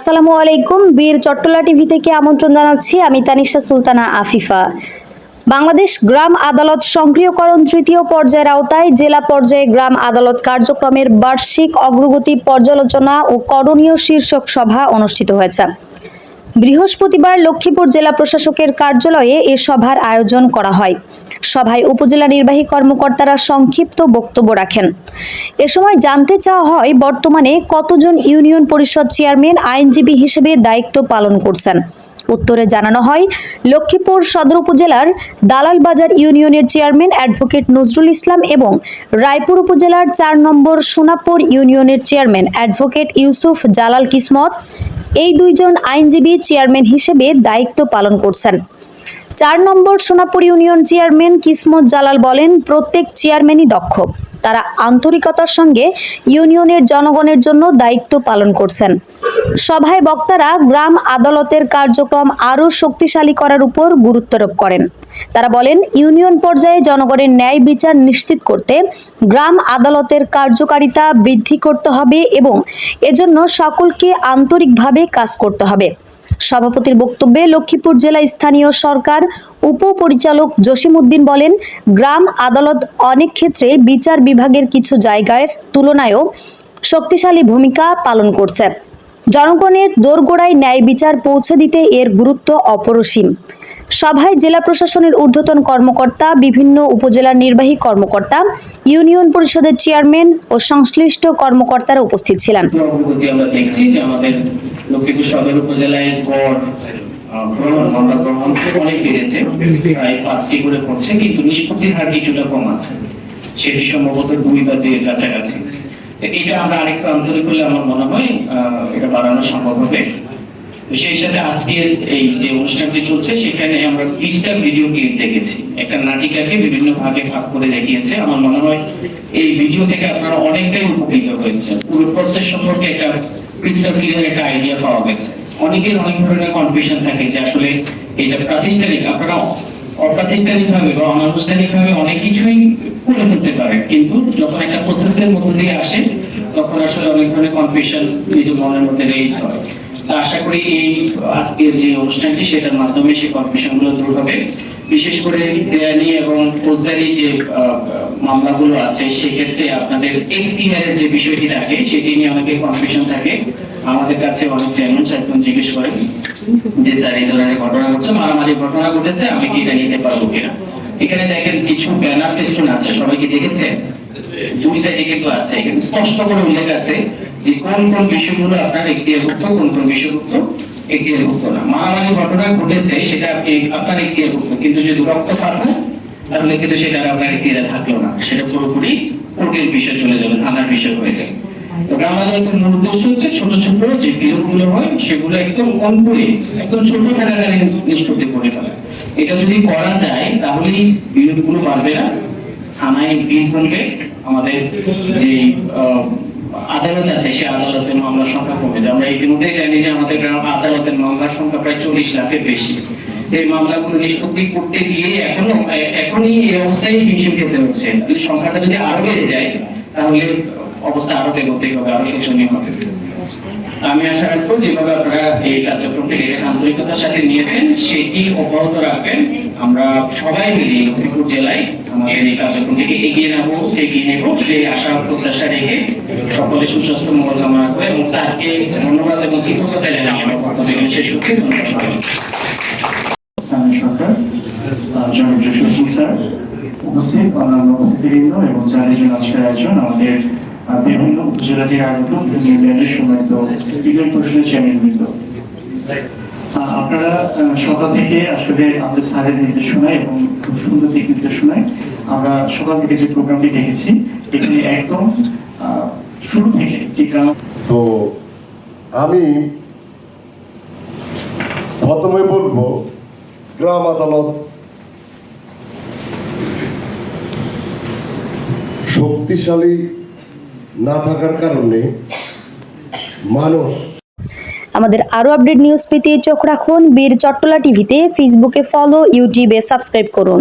আসসালামু আলাইকুম, বীর চট্টলা টিভি থেকে আমন্ত্রণ জানাচ্ছি আমি তানিশা সুলতানা আফিফা। বাংলাদেশ গ্রাম আদালত সক্রিয়করণ তৃতীয় পর্যায়ের আওতায় জেলা পর্যায়ে গ্রাম আদালত কার্যক্রমের বার্ষিক অগ্রগতি পর্যালোচনা ও করণীয় শীর্ষক সভা অনুষ্ঠিত হয়েছে। বৃহস্পতিবার লক্ষ্মীপুর জেলা প্রশাসকের কার্যালয়ে এ সভার আয়োজন করা হয়। সভায় উপজেলা নির্বাহী কর্মকর্তারা সংক্ষিপ্ত বক্তব্য রাখেন। এ সময় জানতে চাওয়া হয়, বর্তমানে কতজন ইউনিয়ন পরিষদ চেয়ারম্যান আইনজীবী হিসেবে দায়িত্ব পালন করছেন। উত্তরে জানানো হয়, লক্ষ্মীপুর সদর উপজেলার দালাল বাজার ইউনিয়নের চেয়ারম্যান অ্যাডভোকেট নজরুল ইসলাম এবং রায়পুর উপজেলার চার নম্বর সোনাপুর ইউনিয়নের চেয়ারম্যান অ্যাডভোকেট ইউসুফ জালাল কিসমত, এই দুইজন আইনজীবী চেয়ারম্যান হিসেবে দায়িত্ব পালন করছেন। চার নম্বর সোনাপুর ইউনিয়ন চেয়ারম্যান কিসমত জালাল বলেন, প্রত্যেক চেয়ারম্যানই দক্ষ। তারা আন্তরিকতার সঙ্গে ইউনিয়নের জনগণের জন্য দায়িত্ব পালন করছেন। সভায় বক্তারা গ্রাম আদালতের কার্যক্রম আরও শক্তিশালী করার উপর গুরুত্বারোপ করেন। তারা বলেন, ইউনিয়ন পর্যায়ে জনগণের ন্যায় বিচার নিশ্চিত করতে গ্রাম আদালতের কার্যকারিতা বৃদ্ধি করতে হবে এবং এজন্য সকলকে আন্তরিকভাবে কাজ করতে হবে। সভাপতির বক্তব্যে লক্ষ্মীপুর জেলা স্থানীয় সরকার উপপরিচালক জসিমউদ্দিন বলেন, গ্রাম আদালত অনেক ক্ষেত্রে বিচার বিভাগের কিছু জায়গায় তুলনায়ও শক্তিশালী ভূমিকা পালন করছে। জনগণের দোরগোড়ায় ন্যায় বিচার পৌঁছে দিতে এর গুরুত্ব অপরসীম। সভায় জেলা প্রশাসনের ঊর্ধ্বতন কর্মকর্তা, বিভিন্ন উপজেলার নির্বাহী কর্মকর্তা, ইউনিয়ন পরিষদের চেয়ারম্যান ও সংশ্লিষ্ট কর্মকর্তারা উপস্থিত ছিলেন। সেটি সম্ভবত দুই বা দুইয়ের কাছাকাছি। এটা আমরা আরেকটু আন্তরিক করলে আমার মনে হয় এটা বাড়ানো সম্ভব হবে। সেই সাথে আজকের এই যে অনুষ্ঠানটি চলছে, সেখানে আমরা বিশটা ভিডিও ক্লিপ দেখেছি। একটা নাটিকাকে বিভিন্ন ভাগে ভাগ করে দেখিয়েছে। আমার মনে হয় এই ভিডিও থেকে আপনারা অনেকটাই উপকৃত হয়েছে পুরো প্রসেস সম্পর্কে একটা ক্রিস্টাল ক্লিয়ার একটা আইডিয়া পাওয়া গেছে। অনেকের অনেক ধরনের কনফিউশন থাকে যে আসলে এটা প্রাতিষ্ঠানিক। আপনারা অপ্রাতিষ্ঠানিক ভাবে বা অনানুষ্ঠানিক ভাবে অনেক কিছুই করে ফেলতে পারে কিন্তু যখন একটা প্রসেসের মধ্যে দিয়ে আসে, তখন আসলে অনেক ধরনের কনফিউশন নিজের মনের মধ্যে রেজ হয়। আশা করি এই আজকের যে অনুষ্ঠানটি, সেটার মাধ্যমে সেই কনফিউশনগুলো দূর হবে। বিশেষ করে দেয়ানি এবং ফৌজদারি যে মামলাগুলো আছে, সেক্ষেত্রে আপনাদের এখতিয়ারের যে বিষয়টি থাকে, সেটি নিয়ে অনেকে কনফিউশন থাকে। আমাদের কাছে অনেক চেয়ারম্যান সাহেবগণ জিজ্ঞেস করেন যে, স্যার, এই ধরনের ঘটনা ঘটছে মারামারি ঘটনা ঘটেছে, আমি কি এটা নিতে পারব কিনা? এখানে দেখেন, কিছু ব্যানার ফেস্টুন আছে, সবাই কি দেখেছে দুই সাইডে কিন্তু আছে এখানে স্পষ্ট করে উল্লেখ আছে যে কোন কোন বিষয়গুলো আপনার এখতিয়ারভুক্ত কোন কোন বিষয়ভুক্ত এখতিয়ারভুক্ত না। মারামারি ঘটনা ঘটেছে, সেটা আপনার এখতিয়ারভুক্ত কিন্তু যদি রক্ত পাঠান তাহলে কিন্তু সেটা আপনার এখতিয়ারে থাকল না। সেটা পুরোপুরি কোর্টের বিষয় চলে যাবে থানার বিষয় হয়ে যাবে তবে আমাদের একটা মূল উদ্দেশ্য হচ্ছে ছোট ছোট যে বিরোধগুলো হয়, সেগুলো একদম কম করে একদম ছোট থাকাকালীন নিষ্পত্তি করে ফেলা। এটা যদি করা যায়, তাহলেই বিরোধগুলো বাড়বে না। থানায় বিল কমবে আমাদের যে আদালত আছে, সেই আদালতের মামলার সংখ্যা কমে যায়। আমরা ইতিমধ্যে জানি যে আমাদের গ্রাম আদালতের মামলার সংখ্যা প্রায় চল্লিশ লাখের বেশি। এই মামলাগুলো নিষ্পত্তি করতে গিয়ে এখনও, এখনই এই অবস্থায় হিমশিম খেতে হচ্ছে। সংখ্যাটা যদি আরও বেড়ে যায়, তাহলে অবস্থা আরও বেগতিক হবে, আরও শোচনীয় হবে। আমি আশা রাখব যেভাবে আপনারা এই কার্যক্রমটি আন্তরিকতার সাথে নিয়েছেন, সেটি অব্যাহত রাখবেন। আমরা সবাই মিলে লক্ষ্মীপুর জেলায় আমাদের এই কার্যক্রমটিকে এগিয়ে নেব, এগিয়ে নেব। সেই আশা প্রত্যাশা রেখে সকলে সুস্বাস্থ্য, মঙ্গল কামনা করে এবং স্যারকে ধন্যবাদ এবং কৃতজ্ঞতা জানাই আমার বক্তব্য এখানে শেষ করছি। ধন্যবাদ স্যার, উপস্থিত অন্যান্য অতিথিবৃন্দ এবং চারিজন আজকের আয়োজন আমাদের বিভিন্ন উপজেলাটির আগত আহ, আপনারা সকাল থেকে আসলে আমাদের স্যারের নির্দেশনায় এবং খুব সুন্দর দিক নির্দেশনায় আমরা সকাল থেকে যে প্রোগ্রামটি দেখেছি এখানে একদম শুরু থেকে যে তো আমি প্রথমে বলব গ্রাম আদালত শক্তিশালী না থাকার কারণে মানুষ আমাদের আরও আপডেট নিউজ পেতে চোখ রাখুন বীর চট্টলা টিভিতে ফেসবুকে ফলো ইউটিউবে সাবস্ক্রাইব করুন।